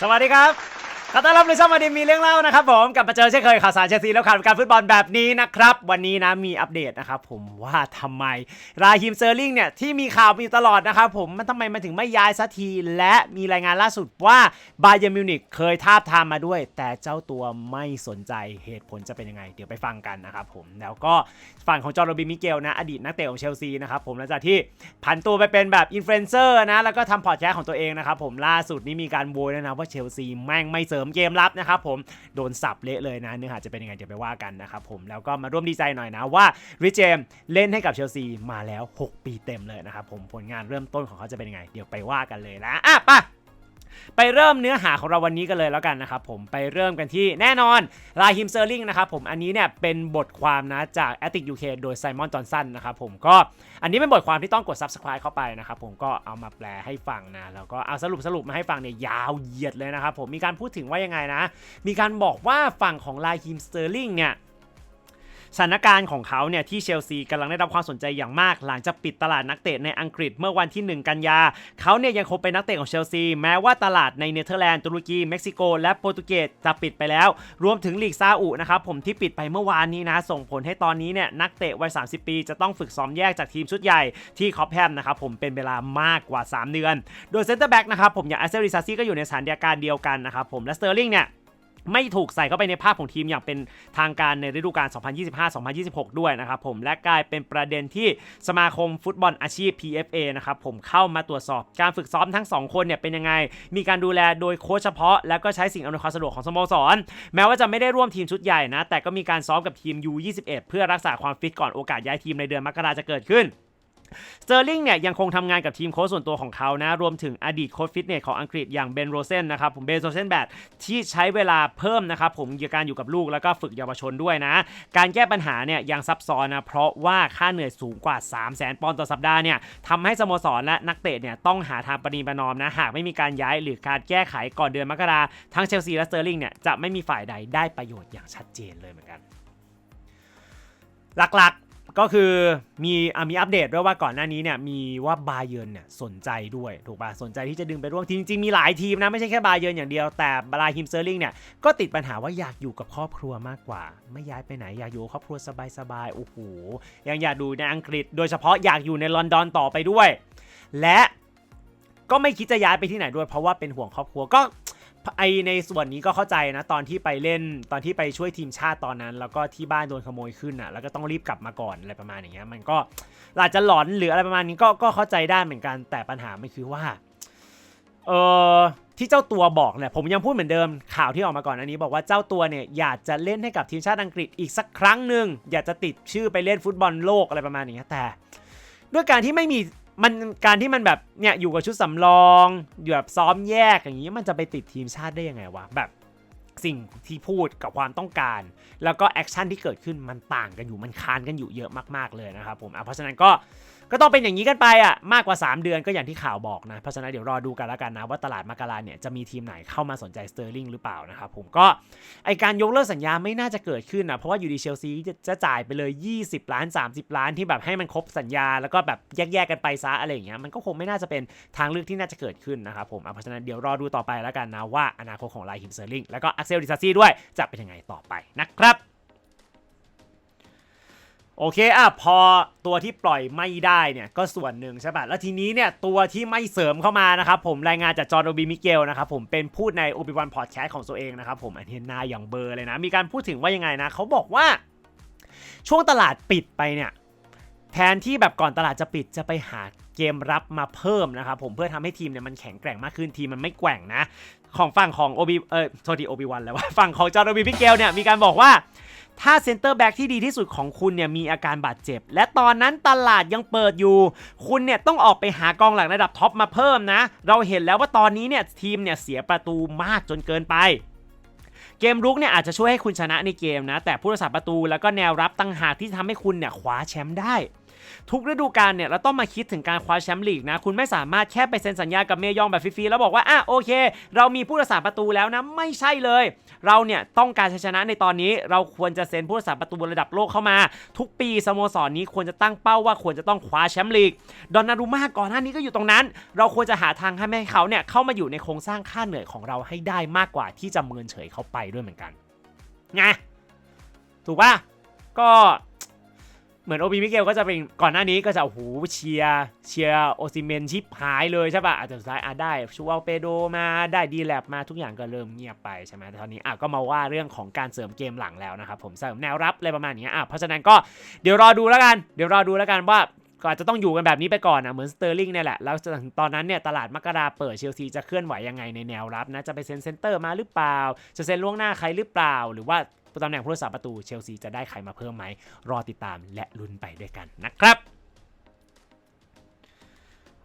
สวัสดีครับ ขอต้อนรับในช่องมาดีมีเรื่องเล่านะครับผมกลับมาเจอเช่นเคยข่าวสารเชลซีแล้วข่าวการฟุตบอลแบบนี้นะครับ วันนี้นะมีอัปเดตนะครับผมว่าทำไม ราฮิมเซอร์ลิงเนี่ยที่มีข่าวมีตลอดนะครับผมมันทำไมมันถึงไม่ย้ายสักที และมีรายงานล่าสุดว่าบาเยร์นมิวนิกเคยทาบทามมาด้วย แต่เจ้าตัวไม่สนใจเหตุผลจะเป็นยังไง เดี๋ยวไปฟังกันนะครับผมแล้วก็ฝั่งของจอร์โรบิมิเกลนะอดีตนักเตะของเชลซีนะครับผมหลังจากที่ผันตัวไปเป็นแบบอินฟลูเอนเซอร์นะแล้วก็ทำพอดแคสต์ของตัวเองนะครับผมล่าสุดนี้มีการโวยแล้วนะว่าเชลซีแม่งไม่เริมเกมรับนะครับผมโดนสับเละเลยนะเนื้อหาจะเป็นยังไงเดี๋ยวไปว่ากันนะครับผมแล้วก็มาร่วมดีใจหน่อยนะว่าริเจมเล่นให้กับเชลซีมาแล้ว 6 ปีเต็มเลยนะครับผมผลงานเริ่มต้นของเขาจะเป็นยังไง เดี๋ยวไปว่ากันเลยนะอะไป ไปเริ่มเนื้อหาของเราวันนี้กันเลยแล้วกันนะครับผมไปเริ่มกันที่แน่นอนลาฮิมเซอร์ลิงนะครับผมอันนี้เนี่ยเป็นบทความนะจาก a t t i c UK โดยไซมอนจอห์นสันนะครับผมก็อันนี้เป็นบทความที่ต้องกด subscribe เข้าไปนะครับผมก็เอามาแปลให้ฟังนะแล้วก็เอาสรุปสรุปมาให้ฟังเนี่ยยาวเหยียดเลยนะครับผมมีการพูดถึงว่ายังไงนะ มีการบอกว่าฝั่งของลาฮิมสเตอร์ลิงเนี่ย สถานการณ์ของเขาเนี่ยที่เชลซีกำลังได้รับความสนใจอย่างมาก หลังจากปิดตลาดนักเตะในอังกฤษเมื่อวันที่ 1 กันยา เขาเนี่ยยังคงเป็นนักเตะของเชลซี แม้ว่าตลาดในเนเธอร์แลนด์ตุรกีเม็กซิโก และโปรตุเกสจะปิดไปแล้ว รวมถึงลีกซาอุนะครับผมที่ปิดไปเมื่อวานนี้นะ ส่งผลให้ตอนนี้เนี่ยนักเตะวัย 30 ปี จะต้องฝึกซ้อมแยกจากทีมชุดใหญ่ที่คอปแฮมนะครับผมเป็นเวลามากกว่า 3 เดือน โดยเซนเตอร์แบ็กนะครับผมอย่างอาเซริซาซี่ก็อยู่ในสถานการณ์เดียวกันนะครับผมและสเตอร์ลิงเนี่ย ไม่ถูกใส่เข้าไปในภาพของทีมอย่างเป็นทางการในฤดูกาล 2025-2026 ด้วยนะครับผมและกลายเป็นประเด็นที่สมาคมฟุตบอลอาชีพ PFA นะครับผมเข้ามาตรวจสอบการฝึกซ้อมทั้ง 2 คนเนี่ยเป็นยังไง มีการดูแลโดยโค้ชเฉพาะ แล้วก็ใช้สิ่งอำนวยความสะดวกของสโมสร แม้ว่าจะไม่ได้ร่วมทีมชุดใหญ่นะ แต่ก็มีการซ้อมกับทีม U21 เพื่อรักษาความฟิตก่อนโอกาสย้ายทีมในเดือนมกราจะเกิดขึ้น สเตอร์ลิงเนี่ยยังคงทำงานกับทีมโค้ชส่วนตัวของเขานะรวมถึงอดีตโค้ชฟิตเนสของอังกฤษอย่างเบนโรเซนนะครับผมเบนโรเซนแบดที่ใช้เวลาเพิ่มนะครับผมเกี่ยวกับการอยู่กับลูกแล้วก็ฝึกเยาวชนด้วยนะ การแก้ปัญหาเนี่ยยังซับซ้อนนะเพราะว่าค่าเหนื่อยสูงกว่า 3 0 0 0 0 0ปอนด์ต่อสัปดาห์เนี่ยทำให้สโมสรและนักเตะเนี่ยต้องหาทางปรีประนอมนะหากไม่มีการย้ายหรือการแก้ไขก่อนเดือนมกราทั้งเชลซีและสเตอร์ลิงเนี่ยจะไม่มีฝ่ายใดได้ประโยชน์อย่างชัดเจนเลยเหมือนกัน หลักๆ ก็คือมีอะมีอัปเดตด้วยว่าก่อนหน้านี้เนี่ยมีว่าบาเยินเนี่ยสนใจด้วยถูกป่ะสนใจที่จะดึงไปร่วมทีมจริงๆมีหลายทีมนะไม่ใช่แค่บาเยินอย่างเดียวแต่บราฮิมเซอร์ลิงเนี่ยก็ติดปัญหาว่าอยากอยู่กับครอบครัวมากกว่า ไม่ย้ายไปไหนอยากอยู่ครอบครัวสบายๆโอ้โหยังอยากดูในอังกฤษ โดยเฉพาะอยากอยู่ในลอนดอนต่อไปด้วย และก็ไม่คิดจะย้ายไปที่ไหนด้วยเพราะว่าเป็นห่วงครอบครัวก็ ไอในส่วนนี้ก็เข้าใจนะตอนที่ไปเล่นตอนที่ไปช่วยทีมชาติตอนนั้น แล้วก็ที่บ้านโดนขโมยขึ้นอะแล้วก็ต้องรีบกลับมาก่อนอะไรประมาณอย่างเงี้ยมันก็อาจจะหลอนหรืออะไรประมาณนี้ก็ก็เข้าใจได้เหมือนกันแต่ปัญหามันคือว่าเออที่เจ้าตัวบอกเนี่ยผมยังพูดเหมือนเดิมข่าวที่ออกมาก่อนอันนี้ บอกว่าเจ้าตัวเนี่ยอยากจะเล่นให้กับทีมชาติอังกฤษอีกสักครั้งหนึ่งอยากจะติดชื่อไปเล่นฟุตบอลโลกอะไรประมาณอย่างเงี้ยแต่ ด้วยการที่ไม่มี มันการที่มันแบบเนี่ยอยู่กับชุดสำรองอยู่แบบซ้อมแยกอย่างนี้มันจะไปติดทีมชาติได้ยังไงวะแบบสิ่งที่พูดกับความต้องการ แล้วก็แอคชั่นที่เกิดขึ้นมันต่างกันอยู่มันคานกันอยู่เยอะมากๆเลยนะครับผมอะเพราะฉะนั้นก็ ก็ต้องเป็นอย่างนี้กันไปอะมากกว่า 3 เดือนก็อย่างที่ข่าวบอกนะ เพราะฉะนั้นเดี๋ยวรอดูกันแล้วกันนะ ว่าตลาดมกราเนี่ยจะมีทีมไหนเข้ามาสนใจสเตอร์ลิงหรือเปล่านะครับผมก็ไอการยกเลิกสัญญาไม่น่าจะเกิดขึ้นนะเพราะว่าอยู่ดีเชลซีจะจ่ายไปเลย 20 ล้าน 30 ล้านที่แบบให้มันครบสัญญาแล้วก็แบบแยกๆกันไปซะอะไรอย่างเงี้ยมันก็คงไม่น่าจะเป็นทางเลือกที่น่าจะเกิดขึ้นนะครับผมเพราะฉะนั้นเดี๋ยวรอดูต่อไปแล้วกันนะว่าอนาคตของไลฮิมเซอร์ลิงแล้วก็อักเซลดิซาซี่ด้วยจะเป็นยังไงต่อไปนะครับ โอเคอะพอตัวที่ปล่อยไม่ได้เนี่ยก็ส่วนหนึ่งใช่ป่ะแล้วทีนี้เนี่ยตัวที่ไม่เสริมเข้ามานะครับผมรายงานจากจอร์โดบีมิเกลนะครับผมเป็นพูดในโอบิวันพอดแคสต์ของตัวเองนะครับผมอันนี้น้าอย่างเบอร์เลยนะ มีการพูดถึงว่ายังไงนะเขาบอกว่า ช่วงตลาดปิดไปเนี่ยแทนที่แบบก่อนตลาดจะปิดจะไปหาเกมรับมาเพิ่มนะครับผมเพื่อทำให้ทีมเนี่ยมันแข็งแกร่งมากขึ้นทีมมันไม่แกว่งนะ ของฝั่งของโอบีเออโทษทีโอบิวันแล้วว่าฝั่งของจอร์โดบีมิเกลเนี่ยมีการบอกว่า ถ้าเซ็นเตอร์แบ็กที่ดีที่สุดของคุณเนี่ยมีอาการบาดเจ็บ และตอนนั้นตลาดยังเปิดอยู่ คุณเนี่ยต้องออกไปหากองหลังระดับท็อปมาเพิ่มนะ เราเห็นแล้วว่าตอนนี้เนี่ยทีมเนี่ยเสียประตูมากจนเกินไปเกมรุกเนี่ยอาจจะช่วยให้คุณชนะในเกมนะ แต่ผู้รักษาประตูแล้วก็แนวรับตั้งหากที่ทำให้คุณเนี่ยคว้าแชมป์ได้ ทุกฤดูกาลเนี่ยเราต้องมาคิดถึงการคว้าแชมป์ลีกนะ คุณไม่สามารถแค่ไปเซ็นสัญญากับเมยองแบบฟรีๆแล้วบอกว่าอะโอเค เรามีผู้รักษาประตูแล้วนะ ไม่ใช่เลย เราเนี่ยต้องการชัยชนะในตอนนี้เราควรจะเซ็นผู้รักษาประตูระดับโลกเข้ามา ทุกปีสโมสรนี้ควรจะตั้งเป้าว่าควรจะต้องคว้าแชมป์ลีกดอนนารุมาก่อนหน้านี้ก็อยู่ตรงนั้น เราควรจะหาทางให้ให้เขาเนี่ยเข้ามาอยู่ในโครงสร้างค่าเหนื่อยของเราให้ได้มากกว่าที่จะเมินเฉยเขาไปด้วยเหมือนกันไงถูกปะก็ เหมือนโอบีมิเกลก็จะเป็นก่อนหน้านี้ก็จะโอ้โหเชียร์เชียร์โอซิเมนชิปหายเลยใช่ปะอาจจะสุดท้ายอะได้ชูวาเปโดมาได้ดีแลบมาทุกอย่างก็เริ่มเงียบไปใช่ไหมแต่ตอนนี้อะก็มาว่าเรื่องของการเสริมเกมหลังแล้วนะครับผมเสริมแนวรับอะไรประมาณนี้อะเพราะฉะนั้นก็เดี๋ยวรอดูแล้วกันเดี๋ยวรอดูแล้วกันว่าก็อาจจะต้องอยู่กันแบบนี้ไปก่อนอะเหมือนสเตอร์ลิงเนี่ยแหละ แล้วถึงตอนนั้นเนี่ยตลาดมกราเปิดเชลซีจะเคลื่อนไหวยังไงในแนวรับนะ จะไปเซ็นเซนเตอร์มาหรือเปล่า จะเซ็นล่วงหน้าใครหรือเปล่า หรือว่า ตำแหน่งผู้รักษาประตูเชลซีจะได้ใครมาเพิ่มไหมรอติดตามและลุ้นไปด้วยกันนะครับ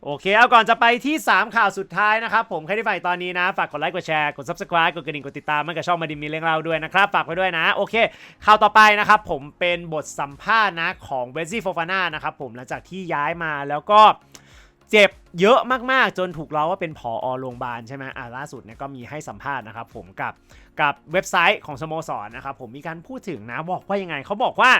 โอเคเอาก่อนจะไปที่ 3 ข่าวสุดท้ายนะครับ ผมใครที่ฝ่ายตอนนี้นะ ฝากกดไลค์กดแชร์กด subscribe กดกระดิ่งกดติดตามมันกับช่องมาดิมมีเรื่องเล่าด้วยนะครับ ฝากไว้ด้วยนะ โอเคข่าวต่อไปนะครับ ผมเป็นบทสัมภาษณ์นะของเวซี่โฟฟาน่านะครับผมหลังจากที่ย้ายมาแล้วก็ เจ็บเยอะมากๆ จนถูกล้อว่าเป็นผอโรงพยาบาลใช่ไหมอ่าล่าสุดเนี่ยก็มีให้สัมภาษณ์นะครับผมกับกับเว็บไซต์ของสโมสรนะครับผมมีการพูดถึงนะบอกว่ายังไงเขาบอกว่า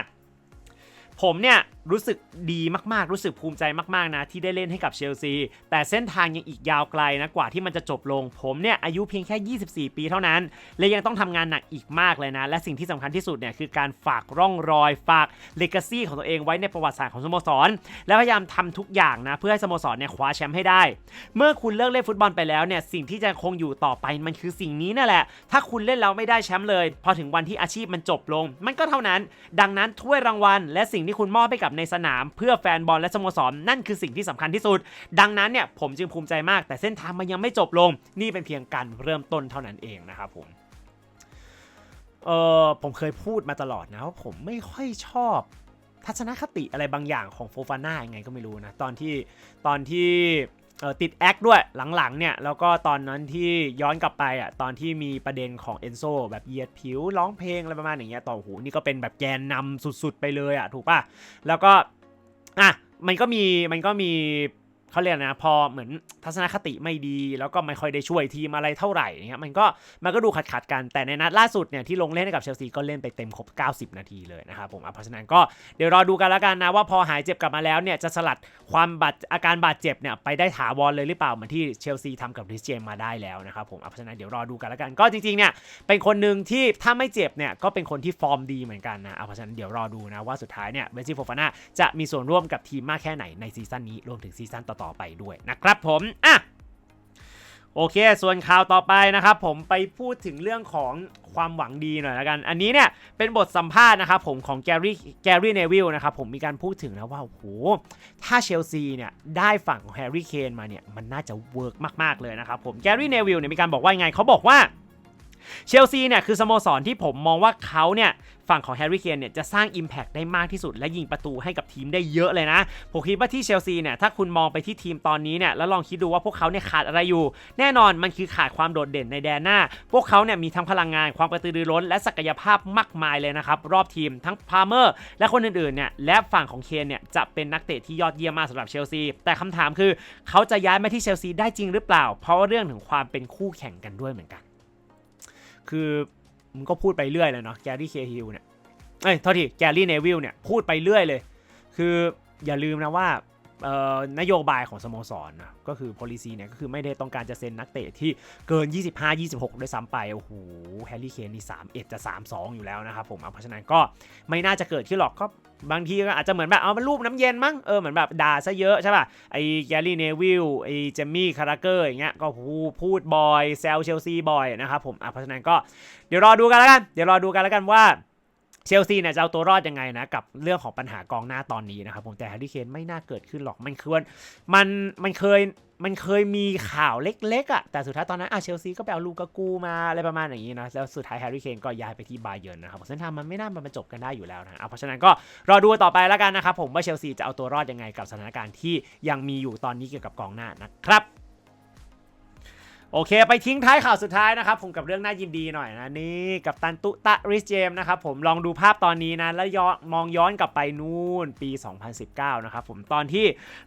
ผมเนี่ยรู้สึกดีมากๆ รู้สึกภูมิใจมากๆนะที่ได้เล่นให้กับเชลซี แต่เส้นทางยังอีกยาวไกลนะกว่าที่มันจะจบลง ผมเนี่ยอายุเพียงแค่ 24 ปีเท่านั้น และยังต้องทำงานหนักอีกมากเลยนะ และสิ่งที่สำคัญที่สุดเนี่ยคือการฝากร่องรอยฝากเลกาซีของตัวเองไว้ในประวัติศาสตร์ของสโมสร และพยายามทำทุกอย่างนะเพื่อให้สโมสรเนี่ยคว้าแชมป์ให้ได้ เมื่อคุณเลิกเล่นฟุตบอลไปแล้วเนี่ยสิ่งที่จะคงอยู่ต่อไปมันคือสิ่งนี้นั่นแหละ ถ้าคุณเล่นแล้วไม่ได้แชมป์เลย พอถึงวันที่อาชีพมันจบลง มันก็เท่านั้น ดังนั้นถ้วยรางวัลและสิ่งที่คุณมอบให้กับในสนาม เพื่อแฟนบอลและสโมสรนั่นคือสิ่งที่สำคัญที่สุด ดังนั้นเนี่ยผมจึงภูมิใจมาก แต่เส้นทางมันยังไม่จบลง นี่เป็นเพียงการเริ่มต้นเท่านั้นเองนะครับผมเออผมเคยพูดมาตลอดนะว่าผมไม่ค่อยชอบทัศนคติอะไรบางอย่างของโฟฟาน่ายังไงก็ไม่รู้นะ ตอนที่ตอนที่ เออติดแอคด้วยหลังๆเนี่ยแล้วก็ตอนนั้นที่ย้อนกลับไปอะตอนที่มีประเด็นของเอนโซแบบเหยียดผิวร้องเพลงอะไรประมาณอย่างเงี้ยต่อหูนี่ก็เป็นแบบแกนนำสุดๆไปเลยอะถูกป่ะ แล้วก็อะมันก็มีมันก็มี เขาเรียกนะพอเหมือนทัศนคติไม่ดี แล้วก็ไม่ค่อยได้ช่วยทีมอะไรเท่าไหร่เนี่ยมันก็มันก็ดูขัดขัดกันแต่ในนัดล่าสุดเนี่ยที่ลงเล่นให้กับเชลซีก็เล่นไปเต็มครบ 90 นาทีเลยนะครับผมอะเพราะฉะนั้นก็เดี๋ยวรอดูกันแล้วกันนะว่าพอหายเจ็บกลับมาแล้วเนี่ยจะสลัดความบาดอาการบาดเจ็บเนี่ยไปได้ถาวรเลยหรือเปล่าเหมือนที่เชลซีทำกับริสเจมมาได้แล้วนะครับผมอะเพราะฉะนั้นเดี๋ยวรอดูกันแล้วกันก็จริงๆเนี่ยเป็นคนหนึ่งที่ถ้าไม่เจ็บเนี่ยก็เป็นคนที่ฟอร์มดีเหมือนกันนะอะเพราะฉะนั้นเดี๋ยวรอดูนะว่าสุดท้ายเนี่ยเบนซิโฟฟาน่าจะมีส่วนร่วมกับทีมมากแค่ไหนในซีซั่นนี้รวมถึงซีซั่นต่อๆไปด้วยนะครับผมอะโอเค ส่วนข่าวต่อไปนะครับผมไปพูดถึงเรื่องของความหวังดีหน่อยละกัน อันนี้เนี่ยเป็นบทสัมภาษณ์นะครับผมของแกรี่แกรี่เนวิลนะครับผมมีการพูดถึงนะว่าโอ้โหถ้าเชลซีเนี่ยได้ฝั่งของแฮร์รี่เคนมาเนี่ยมันน่าจะเวิร์กมากๆเลยนะครับผมแกรี่เนวิลเนี่ยมีการบอกว่ายังไงเขาบอกว่า เชลซีเนี่ยคือสโมสรที่ผมมองว่าเขาเนี่ยฝั่งของแฮร์รี่เคนเนี่ยจะสร้าง Impact ได้มากที่สุด และยิงประตูให้กับทีมได้เยอะเลยนะ ผมคิดว่าที่เชลซีเนี่ยถ้าคุณมองไปที่ทีมตอนนี้เนี่ยแล้วลองคิดดูว่าพวกเขาเนี่ยขาดอะไรอยู่ แน่นอนมันคือขาดความโดดเด่นในแดนหน้า พวกเขาเนี่ยมีทั้งพลังงานความกระตือรือร้น และศักยภาพมากมายเลยนะครับรอบทีมทั้งพาร์เมอร์และคนอื่นๆเนี่ยและฝั่งของเคนเนี่ยจะเป็นนักเตะที่ยอดเยี่ยมมากสำหรับเชลซีแต่คำถามคือ เขาจะย้ายมาที่เชลซีได้จริงหรือเปล่า เพราะว่าเรื่องถึงความเป็นคู่แข่งกันด้วยเหมือนกัน คือมึงก็พูดไปเรื่อยเลยเนาะแกรี่เคฮิลเนี่ยเอ้ยโทษทีแกรี่เนวิลเนี่ยพูดไปเรื่อยเลย คืออย่าลืมนะว่า นโยบายของสโมสรนะก็คือ policy เนี่ยก็คือไม่ได้ต้องการจะเซ็นนักเตะที่เกิน 25 26 ด้วยซ้ำไป โอ้โหแฮร์รี่เคนนี่ 31 จะ 32 อยู่แล้วนะครับผมอะเพราะฉะนั้นก็ไม่น่าจะเกิดขึ้นหรอกก็บางทีก็อาจจะเหมือนแบบเอามันรูปน้ำเย็นมั้งเออเหมือนแบบด่าซะเยอะใช่ป่ะไอ้แกรี่เนวิลไอ้เจมี่คาราเกอร์อย่างเงี้ยก็พูดพูดบ่อยแซลเชลซีบ่อยนะครับผมอะเพราะฉะนั้นก็เดี๋ยวรอดูกันแล้วกันเดี๋ยวรอดูกันแล้วกันว่า เชลซีเนี่ยจะเอาตัวรอดยังไงนะกับเรื่องของปัญหากองหน้าตอนนี้นะครับผมแต่แฮร์รี่เคนไม่น่าเกิดขึ้นหรอกมันคือว่ามันมันเคยมันเคยมีข่าวเล็กๆอะ่ะแต่สุดท้ายตอนนั้นอะเชลซีก็ไปเอาลูกากูมาอะไรประมาณอย่างนี้นะแล้วสุดท้ายแฮร์รี่เคนก็ย้ายไปที่บาเยิร์นนะครับเส้นทางมันไม่น่ามันจบกันได้อยู่แล้วนะเอาเพราะฉะนั้นก็รอดูต่อไปแล้วกันนะครับผมว่าเชลซีจะเอาตัวรอดยังไงกับสถานการณ์ที่ยังมีอยู่ตอนนี้เกี่ยวกับกองหน้านะครับ โอเค ไปทิ้งท้ายข่าวสุดท้ายนะครับ ผมกับเรื่องน่ายินดีหน่อยนะนี่กับตันตุตะริสเจมนะครับผมลองดูภาพตอนนี้นะแล้วย้อนมองย้อนกลับไปนู่นปี 2019 นะครับผมตอนที่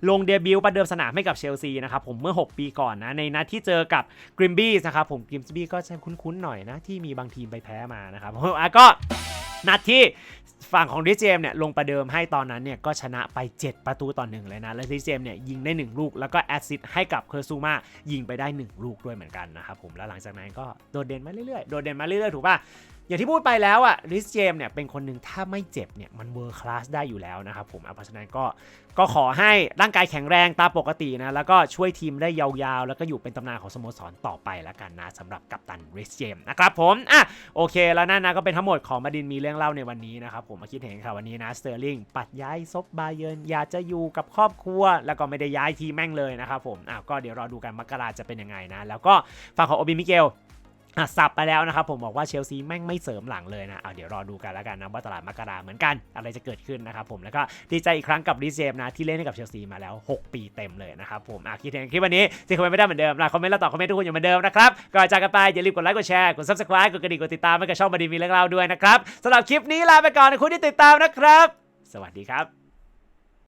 ลงเดบิวต์ประเดิมสนามให้กับเชลซีนะครับผมเมื่อ 6 ปีก่อนนะในนัดที่เจอกับกริมบี้นะครับผมกริมบี้ก็จะคุ้นๆหน่อยนะที่มีบางทีมไปแพ้มานะครับผมอะก็นัดที่ ฝั่งของดิเจมเนี่ยลงประเดิมให้ตอนนั้นเนี่ยก็ชนะไป 7 ประตูต่อหนึ่งเลยนะ และดิเจมเนี่ยยิงได้ 1 ลูก แล้วก็แอสซิสต์ให้กับเคอร์ซูมายิงไปได้ 1 ลูกด้วยเหมือนกันนะครับผมแล้วหลังจากนั้นก็โดดเด่นมาเรื่อยๆ โดดเด่นมาเรื่อยๆ ถูกป่ะ อย่างที่พูดไปแล้วอะริสเจมเนี่ยเป็นคนหนึ่งถ้าไม่เจ็บเนี่ยมันเวอร์คลาสได้อยู่แล้วนะครับผมอะเพราะฉะนั้นก็ก็ขอให้ร่างกายแข็งแรงตามปกตินะแล้วก็ช่วยทีมได้ยาวๆ แล้วก็อยู่เป็นตำนานของสโมสรต่อไปแล้วกันนะสำหรับกัปตันริสเจมนะครับผมอะโอเคแล้วนั่นนะก็เป็นทั้งหมดของมาดินมีเรื่องเล่าในวันนี้นะครับผมมาคิดเห็นค่ะวันนี้นะสเตอร์ลิงปัดย้ายซบบาเยินอยากจะอยู่กับครอบครัว แล้วก็ไม่ได้ย้ายทีแม่งเลยนะครับผมอ้าวก็เดี๋ยวรอดูกันมกราจะเป็นยังไงนะแล้วก็ฝั่งของโอบิมิเกล อะสับไปแล้วนะครับผมบอกว่าเชลซีแม่งไม่เสริมหลังเลยนะเอาเดี๋ยวรอดูกันแล้วกันนะว่าตลาดมกราเหมือนกัน อะไรจะเกิดขึ้นนะครับผมแล้วก็ดีใจอีกครั้งกับดิเจมนะที่เล่นให้กับเชลซีมาแล้ว 6 ปีเต็มเลยนะครับผมอะคิดเห็นคลิปวันนี้ที่คอมเมนต์ไม่ได้เหมือนเดิมนะคอมเมนต์แล้วตอบคอมเมนต์ทุกคนอยู่เหมือนเดิมนะครับก่อนจากกันไปอย่าลืมกดไลค์กดแชร์กด subscribe กดกระดิ่งกดติดตามให้กับช่องมาดีมีเรื่องเล่าด้วยนะครับสำหรับคลิปนี้ลาไปก่อนนะคุณที่ติดตามนะครับ สวัสดีครับ